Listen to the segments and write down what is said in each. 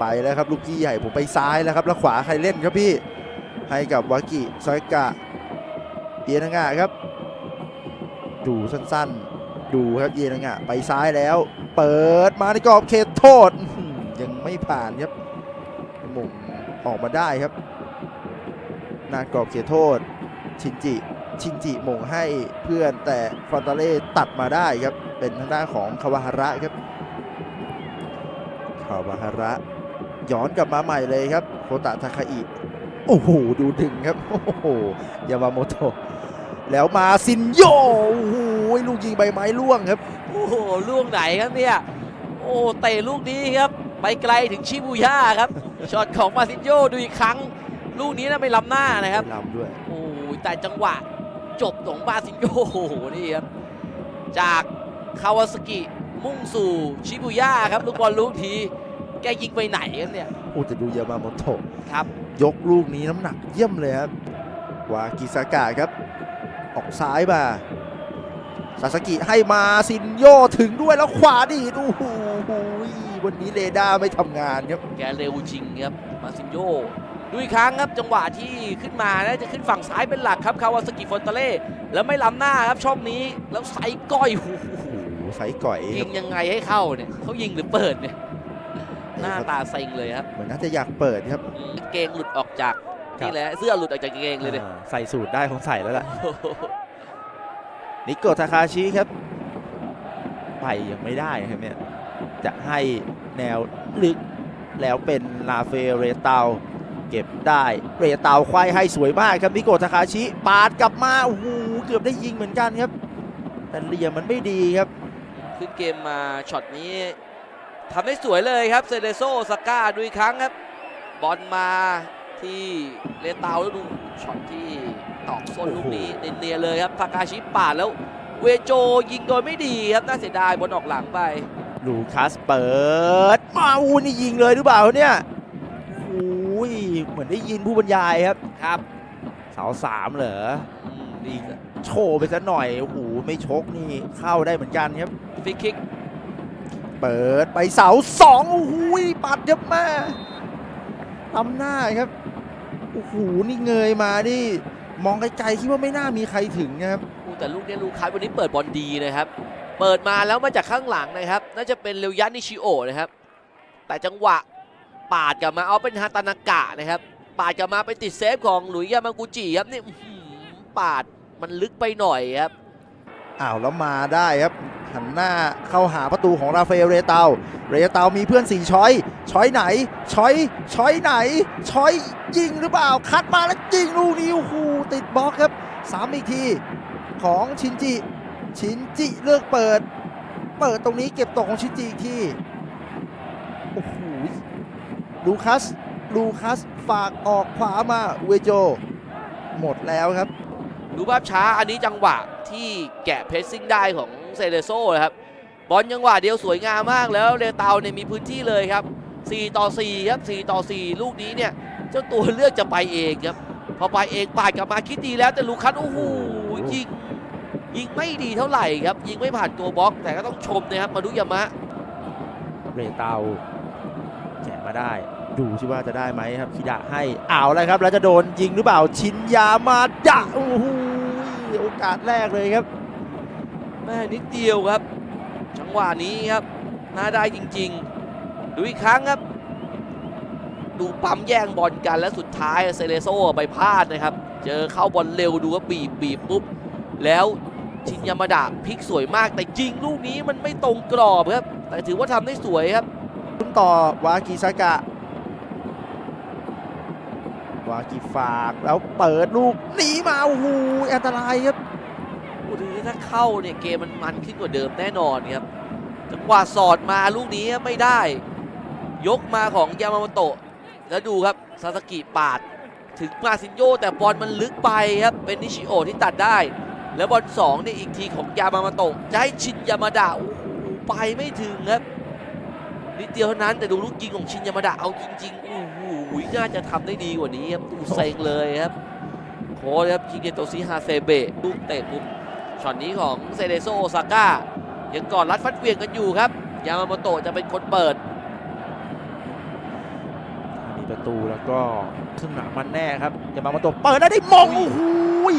ไปแล้วครับลูกพี่ใหญ่ผมไปซ้ายแล้วครับแล้วขวาใครเล่นครับพี่ให้กับวากิซอยกะเยนังะครับ ดูสั้นๆ ดูครับเยนังะไปซ้ายแล้ว เปิดมาในกรอบเขตโทษยังไม่ผ่านครับหมุงออกมาได้ครับนากรอบเขตโทษ ชินจิชินจิหม่งให้เพื่อนแต่ฟอนตาเล่ตัดมาได้ครับ เป็นทางด้านของคาวาฮาระครับคาวาฮาระ ย้อนกลับมาใหม่เลยครับโคตะทาคาอิโอ้โหดูดึงครับโอ้โหยามาโมโตะแล้วมาซินโยโอ้โหลูกยิงใบไม้ล่วงครับโอ้โหลูกไหนครับเนี่ยโอ้เตะลูกนี้ครับไปไกลถึงชิบูย่าครับช็อตของมาซินโยดูอีกครั้ง ลูกนี้นะไปล้ำหน้านะครับลำด้วยโอ้ยแต่จังหวะจบของมาซินโยโอ้โหนี่ครับจากคาวาสกิมุ่งสู่ชิบูย่าครับลูกบอลลูกที แกยิงไปไหนครับเนี่ยโอ้แต่ดูยามาโมโตะครับ ยกลูกนี้น้ำหนักเยี่ยมเลยครับวากิซากะครับ ออกซ้ายมาซาสกิให้มาซินโยถึงด้วยแล้วขวาดีดโอ้โหวันนี้เรดาร์ไม่ทำงานครับแกเร็วจริงครับมาซินโยดูอีกครั้งครับจังหวะที่ขึ้นมาน่าจะขึ้นฝั่งซ้ายเป็นหลักครับคาวาสกิฟอนตาเล่แล้วไม่ล้ำหน้าครับช่องนี้แล้วไซก้อยโอ้โหโอ้โหไซส์ก่อยคยิรับงยังไงให้เข้าเนี่ยเขายิงหรือเปิดเนี่ย หน้าตาเซ็งเลยครับเหมือนน่าจะอยากเปิดครับอืมเกงหลุดออกจากนี่แหละเสื้อหลุดออกจากกางเกงเลยเนี่ยอ่าใส่สูตรได้คงใส่แล้วล่ะนิโกะทาคาชิครับ ไปยังไม่ได้ครับเนี่ยจะให้แนวลึกแล้วเป็นลาเฟเรเตาเก็บได้เรเตาควายให้สวยมากครับนิโกะทาคาชิ ปาดกลับมาโอ้โหเกือบได้ยิงเหมือนกันครับ แต่เหลี่ยมมันไม่ดีครับ ขึ้นเกมมาช็อตนี้ ทำได้สวยเลยครับเซเดโซสก้าดูอีกครั้งครับ บอลมาที่เลเตาแล้วดูช็อตที่ตอกส้นลูกนี้เนียนๆเลยครับทาคาชิปาดแล้วเวโจยิงโดยไม่ดีครับน่าเสียดายบอลออกหลังไปลูคัสเปิด มาอูนี่ยิงเลยหรือเปล่าเนี่ยโอ้ยเหมือนได้ยินผู้บรรยายครับครับเสาสามเหรออืมดีครับโชว์ไปซะหน่อยโอ้โหไม่ชกนี่เข้าได้เหมือนกันครับฟรีคิก เปิดไปเสาสองโอ้โหปัดยับมาทำหน้าครับโอ้โหนี่เงยมานี่มองไกลๆคิดว่าไม่น่ามีใครถึงนะครับอู้แต่ลูกเนี้ยลูคัสวันนี้เปิดบอลดีนะครับ เปิดมาแล้วมาจากข้างหลังนะครับ น่าจะเป็นเรียวยันนิชิโอนะครับ แต่จังหวะปาดกลับมาเอาเป็นฮาตานากะนะครับ ปาดกลับมาไปติดเซฟของหลุยส์ยามากุจิครับนี่อื้อหือปาดมันลึกไปหน่อยครับอ้าวแล้วมาได้ครับ หันหน้าเข้าหาประตูของราฟาเอลเรเตาเรเตามีเพื่อนสี่ช้อย ช้อยไหน ช้อย ช้อยไหน ช้อยยิงหรือเปล่า คัดมาแล้วยิงลูกนี้โอ้โหติดบล็อกครับสามอีกทีของชินจิ ชินจิเลือกเปิด เปิดตรงนี้เก็บตกของชินจิอีกทีโอ้โหลูคัส ลูคัสฝากออกขวามาเวโจ หมดแล้วครับ ดูภาพช้าอันนี้จังหวะ ที่แกะเพรสซิ่งได้ของเซเลโซนะครับบอลจังหวะเดียวสวยงามมากแล้วเรเตาเนี่ยมีพื้นที่เลยครับ 4 ต่อ 4 ครับ 4 ต่อ 4 ลูกนี้เนี่ย เจ้าตัวเลือกจะไปเองครับ พอไปเองปาดกลับมาคิดดีแล้วแต่ลูคัสโอ้โหยิงยิงไม่ดีเท่าไหร่ครับ ยิงไม่ผ่านตัวบล็อก แต่ก็ต้องชมนะครับมาดุยามะเรเตาแจกมาได้ ดูสิว่าจะได้ไหมครับคิดะให้เอาวแล้วครับ แล้วจะโดนยิงหรือเปล่าชินยามาดะโอ้โห โอกาสแรกเลยครับ แม่นิดเดียวครับ จังหวะนี้ครับน่าได้จริง ๆ ดูอีกครั้งครับ ดูปั๊มแย่งบอลกันแล้วสุดท้ายเซเลโซไปพลาดนะครับ เจอเข้าบอลเร็วดูว่าบีบบีบปุ๊บ แล้วชินยามาดะพลิกสวยมาก แต่จริงลูกนี้มันไม่ตรงกรอบครับ แต่ถือว่าทำได้สวยครับคุณต่อวากิซากะ วากิฝากแล้วเปิดลูกหนีมาโอ้โหอันตรายครับโอ้ดูถ้าเข้าเนี่ยเกมมันมันขึ้นกว่าเดิมแน่นอนครับจังหวะสอดมาลูกนี้ไม่ได้ ยกมาของยามาโมโตะแล้วดูครับซาสกิปาด ถึงมาซินโยแต่บอลมันลึกไปครับเป็นนิชิโอที่ตัดได้ แล้วบอลสองเนี่ยอีกทีของยามาโมโตะจะให้ชินยามาดะโอ้โหไปไม่ถึงครับ นิดเดียวเท่านั้นแต่ดูลูกยิงของชินยามาดะเอาจริงๆโอ้โหน่าจะทำได้ดีกว่านี้ครับดูเซ็งเลยครับโค้ชครับคิเกโตซิฮาเซเบะลูกเตะมุมช็อตนี้ของเซเดโซโอซาก้ายังกอดรัดฟัดเหวียงกันอยู่ครับ ยามาโมโตะจะเป็นคนเปิดประตูแล้วก็ครึ่งหลังมันแน่ครับอย่ามามาตัวเปิดได้ได้มงโอ้โหย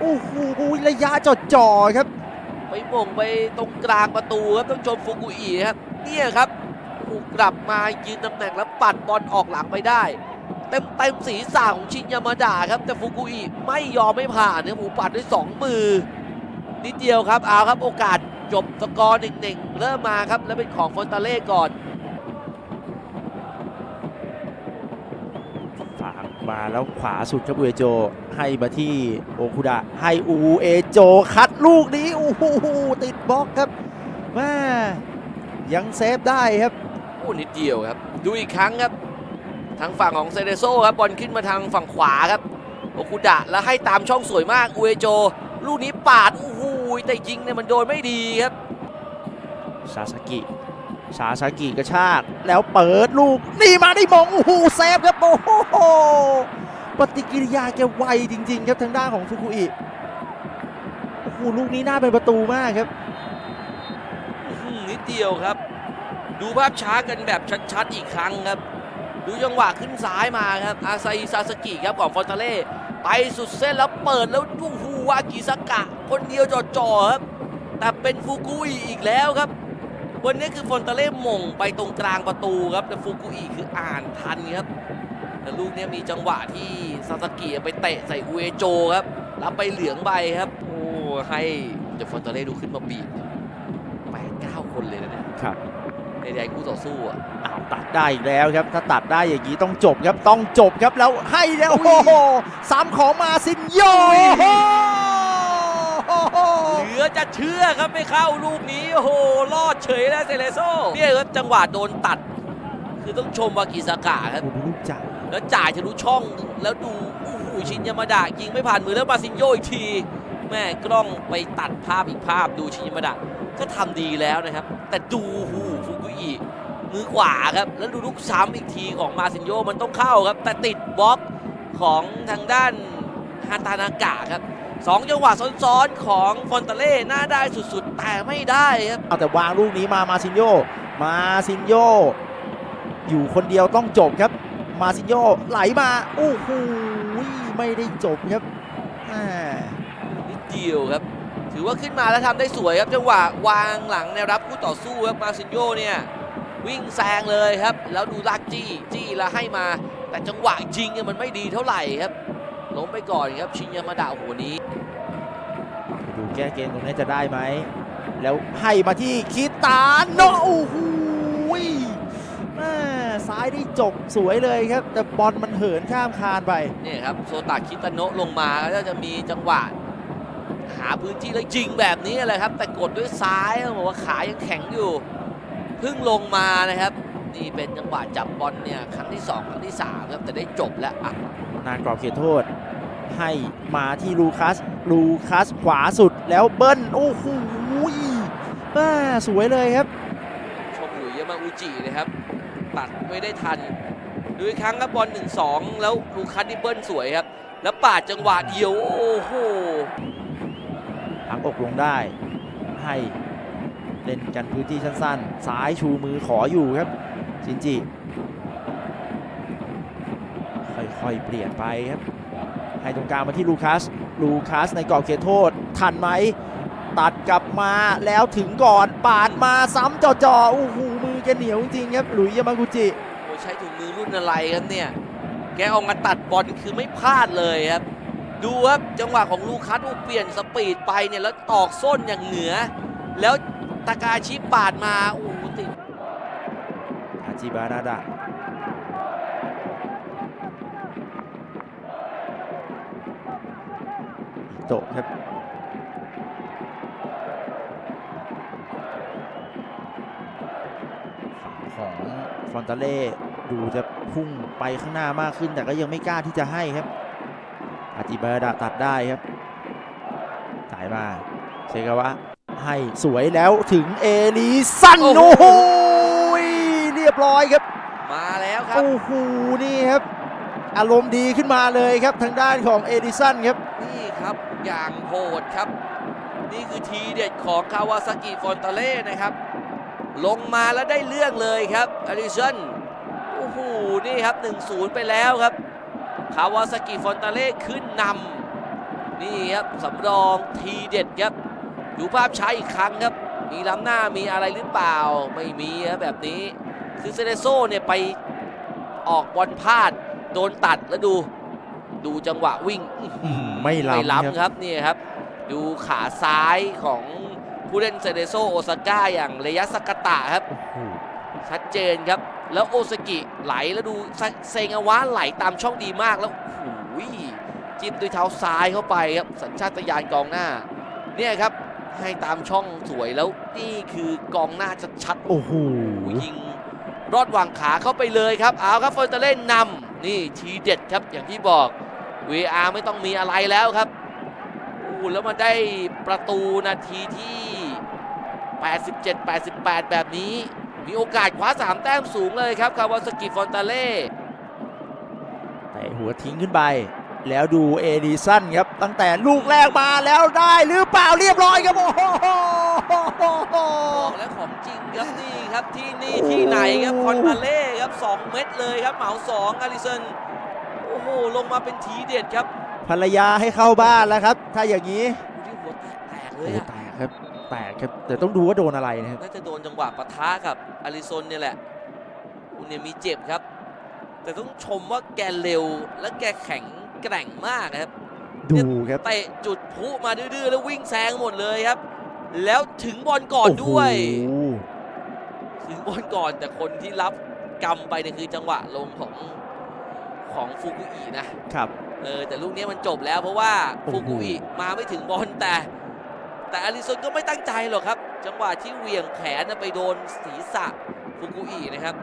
โอ้โหระยะจ่อๆครับ ไปหม่งไปตรงกลางประตูครับต้องชมฟุกุอิครับ เนี่ยครับถูกกลับมายืนตำแหน่งแล้วปัดบอลออกหลังไปได้ เต็มเต็มศีรษะของชินยามาดาครับ แต่ฟุกุอิไม่ยอมไม่ผ่านเนี่ยหมูปัดด้วยสองมือ นิดเดียวครับเอาครับโอกาสจบสกอร์หนึ่งเริ่มมาครับ แล้วเป็นของฟอนตาเล่ก่อนฝากมาแล้วขวาสุดครับอูเอโจ ให้มาที่โอคุดะให้อูเอโจ คัดลูกนี้โอ้โหติดบล็อกครับแม่ ยังเซฟได้ครับโอ้นิดเดียวครับ ดูอีกครั้งครับ ทางฝั่งของเซเดโซครับบอลขึ้นมาทางฝั่งขวาครับโอคุดะแล้วให้ตามช่องสวยมากอุเอโจ ลูกนี้ปาดโอ้โหแต่ยิงเนี่ยมันโดนไม่ดีครับซาสกิซาสกิกระชากแล้วเปิดลูกนี่มาได้มงโอ้โหเซฟครับโอ้โหปฏิกิริยาแกไวจริง ๆ ครับทางด้านของฟุกุอิโอ้โหลูกนี้น่าเป็นประตูมากครับอื้อหือนิ ดเดียวครับ ดูภาพช้ากันแบบชัดๆอีกครั้งครับ ดูจังหวะขึ้นซ้ายมาครับ อาซาอิซาสกิครับของฟอนตาเล่ไปสุดเส้นแล้วเปิดแล้วดูฮูวากิสกะ คนเดียวจ่อๆครับ แต่เป็นฟูกุอิอีกแล้วครับ วันนี้คือฟอนตาเล่หม่งไปตรงกลางประตูครับแต่ฟูกุอิคืออ่านทันครับแต่ลูกนี้มีจังหวะที่ซาสกิไปเตะใส่อุเอโจครับ รับไปเหลืองใบครับ โอ้ให้เดี๋ยวฟอนตาเล่ดูขึ้นมาบีบแปด คนเลยนะเนี่ยครับในใดคู่ต่อสู้อะอ้าวตัดได้อีกแล้วครับ ถ้าตัดได้อย่างนี้ต้องจบครับต้องจบครับแล้วให้แล้วโอ้โหซ้ำของมาซินโยโอ้โหเหลือจะเชื่อครับไม่เข้าลูกนี้โอ้โหรอดเฉยแล้วเซเลโซเนี่ยครับจังหวะโดนตัด คือต้องชมวากิสากะครับโอ้โหดูลูกจ่ายแล้วจ่ายทะลุช่องแล้วดูโอ้โหชินยามาดะยิงไม่ผ่านมือแล้วมาซินโยอีกทีแม่กล้องไปตัดภาพอีกภาพดูชินยามาดะ ก็ทำดีแล้วนะครับ แต่ดูหูฟุกุอิมือขวาครับ แล้วดูลูกซ้ำอีกทีของมาซินโยมันต้องเข้าครับ แต่ติดบล็อกของทางด้านฮาตานากะครับสองจังหวะซ้อนๆของฟอนตาเล่น่าได้สุดๆ แต่ไม่ได้ครับเอาแต่วางลูกนี้มามาซินโยมาซินโยอยู่คนเดียวต้องจบครับ มาซินโยไหลมาโอ้โหไม่ได้จบครับแหม่นิดเดียวครับ ถือว่าขึ้นมาแล้วทำได้สวยครับจังหวะวางหลังแนวรับคู่ต่อสู้ครับมาซินโยเนี่ยวิ่งแซงเลยครับ แล้วดูลากจี้จี้แล้วให้มา แต่จังหวะยิงเนี่ยมันไม่ดีเท่าไหร่ครับล้มไปก่อนครับชินยามาดะหัวนี้ไปดูแก้เกมตรงนี้จะได้ไหม แล้วให้มาที่คิตาโนโอ้โหแม่ซ้ายได้จบสวยเลยครับ แต่บอลมันเหินข้ามคานไปเนี่ยครับ โซตาคิตาโนะลงมาก็จะมีจังหวะ หาพื้นที่แล้วยิงแบบนี้แหละครับ แต่กดด้วยซ้ายต้องบอกว่าขายังแข็งอยู่เพิ่งลงมานะครับ นี่เป็นจังหวะจับบอลเนี่ยครั้งที่สองครั้งที่สามครับแต่ได้จบแล้วอะนานกรอบเขตโทษ ให้มาที่ลูคัสลูคัสขวาสุดแล้วเบิ้ลโอ้โหแม่สวยเลยครับ ชมหลุยยามาอุจินะครับตัดไม่ได้ทันดูอีกครั้งครับบอลหนึ่งสองแล้วลูคัสนี่เบิ้ลสวยครับ แล้วปาดจังหวะเดียว โอ้โห พักอกลงได้ ให้เล่นกันพื้นที่สั้นๆ ซ้ายชูมือขออยู่ครับชินจิ ค่อยๆ เปลี่ยนไปครับ ให้ตรงกลางมาที่ลูคัส ลูคัสในกรอบเขตโทษ ทันไหม ตัดกลับมาแล้วถึงก่อนปาดมาซ้ำจ่อๆโอ้โหมือแกเหนียวจริงครับหลุยส์ยามากุจิโอ้ใช้ถุงมือรุ่นอะไรครับเนี่ย แกออกมาตัดบอลคือไม่พลาดเลยครับ ดูครับจังหวะของลูคัสเปลี่ยนสปีดไปเนี่ยแล้วตอกส้นอย่างเหนือ แล้วตากาชิปาดมาโอ้ติดฮาจิบานาดะอิโตะครับของฟอนตาเล่ดูจะพุ่งไปข้างหน้ามากขึ้นแต่ก็ยังไม่กล้าที่จะให้ครับ อาจิบานาดะตัดได้ครับจ่ายมาเซกาวะให้สวยแล้วถึงเอลิสันโอ้โอ้โหโหเรียบร้อยครับ มาแล้วครับโอ้โหนี่ครับ อารมณ์ดีขึ้นมาเลยครับทางด้านของเอดิสันครับ นี่ครับอย่างโหดครับ นี่คือทีเด็ดของคาวาซากิฟอนตาเล่นะครับ ลงมาแล้วได้เรื่องเลยครับอดิสันโโอ้โหนี่ครับ 1-0 ไปแล้วครับ คาวาซากิฟอนตาเล่ขึ้นนำนี่ครับสำรองทีเด็ดครับดูภาพช้าอีกครั้งครับ มีล้ำหน้ามีอะไรหรือเปล่าไม่มีครับแบบนี้คือเซเนโซเนี่ยไปออกบอลพลาดโดนตัดแล้วดู ดูจังหวะวิ่งไม่ไม่ล้ำครับล้ำครับนี่ครับ ดูขาซ้ายของผู้เล่นเซเนโซโอซาก้าอย่างเรยะสกาตะครับโอ้โหชัดเจนครับ แล้วโอซากิไหลแล้วดูเซเซงาวะไหลตามช่องดีมากแล้วโอ้โหจิ้มด้วยเท้าซ้ายเข้าไปครับสัญชาตญาณกองหน้า เนี่ยครับให้ตามช่องสวยแล้วนี่คือกองหน้าชัดๆโอ้โหยิงรอดวางขาเข้าไปเลยครับเอาครับเฟอร์เตเล่นนำนี่ทีเด็ดครับอย่างที่บอก VR ไม่ต้องมีอะไรแล้วครับอู้แล้วมาได้ประตูนาทีที่ 87 88 แบบนี้ มีโอกาสคว้า3แต้มสูงเลยครับคาวาสกิฟอนตาเล่เตะหัวทิ้งขึ้นไป แล้วดูเอดิสันครับ ตั้งแต่ลูกแรกมาแล้วได้หรือเปล่าเรียบร้อยครับ โอ้โหบอกแล้วของจริงครับนี่ครับที่นี่ที่ไหนครับฟอนตาเล่ครับ 2 เม็ดเลยครับเหมา2อาริสันโอ้โหลงมาเป็นทีเด็ดครับ ภรรยาให้เข้าบ้านแล้วครับ ถ้าอย่างนี้ดูที่หัวแตกๆเลโอ้ยโหอะแตกครับ แตกครับแต่ต้องดูว่าโดนอะไรนะครับน่าจะโดนจังหวะปะทะกับอาริซนเนี่ยแหละคุณเนี่ยมีเจ็บครับ แต่ต้องชมว่าแกเร็วและแกแข็งแกร่งมากครับดูครับเตะจุดพลุมาดื้อๆแล้ววิ่งแซงหมดเลยครับ แล้วถึงบอลก่อนด้วยโอ้โหถึงบอลก่อนแต่คนที่รับกรรมไปเนี่ยคือจังหวะลงของของฟูกุอินะครับ เออแต่ลูกนี้มันจบแล้วเพราะว่าโอ้โหฟูกุอิมาไม่ถึงบอลแต่ แต่อาริซนก็ไม่ตั้งใจหรอกครับ จังหวะที่เหวี่ยงแขนไปโดนศีรษะฟุกุอินะครับ